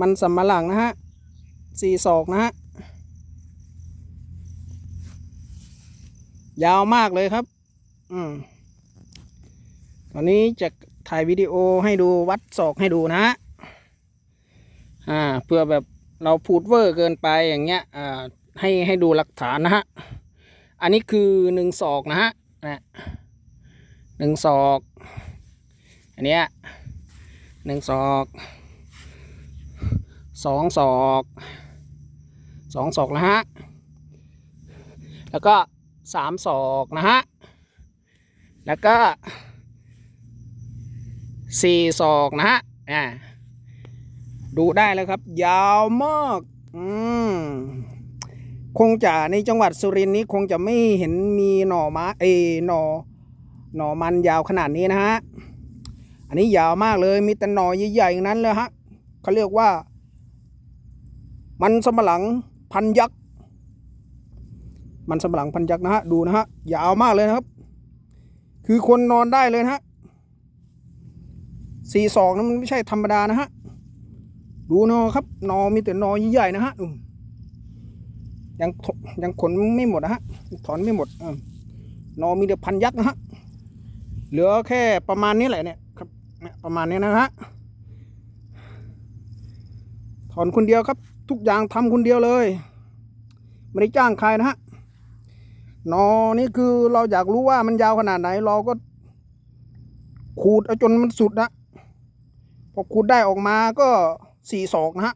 มันสำมะหลังนะฮะสี่ศอกนะฮะ ยาวมากเลยครับ อืมตอนนี้จะถ่ายวิดีโอให้ดูวัดศอกให้ดูนะฮะ อ่า เพื่อแบบเราพูดเวอร์เกินไปอย่างเงี้ย อ่า ให้ให้ดูหลักฐานนะฮะ อันนี้คือหนึ่งศอกนะฮะนะหนึ่งศอก อันเนี้ยหนึ่งศอก สองศอกสองศอกนะฮะ แล้วก็สามศอกนะฮะ แล้วก็สี่ศอกนะฮะอ่าดูได้แล้วครับ ยาวมากอืมคงจะในจังหวัดสุรินทร์นี้คงจะไม่เห็นมีหน่อไม้เอหน่อหน่อมันยาวขนาดนี้นะฮะ อันนี้ยาวมากเลยมีแต่หน่อใหญ่ๆนั้นเลยฮะเขาเรียกว่า มันสำปะหลังพันยักษ์ มันสำปะหลังพันยักษ์นะฮะ ดูนะฮะ ยาวมากเลยนะครับ คือคนนอนได้เลยนะฮะสี่สองนั้นมันไม่ใช่ธรรมดานะฮะ ดูนอครับ นอมีแต่นอใหญ่ๆนะฮะยังยังขนไม่หมดนะฮะ ถอนไม่หมดอนอมีแต่พันยักษ์นะฮะ เหลือแค่ประมาณนี้แหละเนี่ยครับ ประมาณนี้นะฮะ ถอนคนเดียวครับ ทุกอย่างทำคนเดียวเลย ไม่ได้จ้างใครนะฮะนอนี่คือเราอยากรู้ว่ามันยาวขนาดไหน เราก็ขูดเอาจนมันสุดนะพอขูดได้ออกมาก็สี่ศอกนะฮะ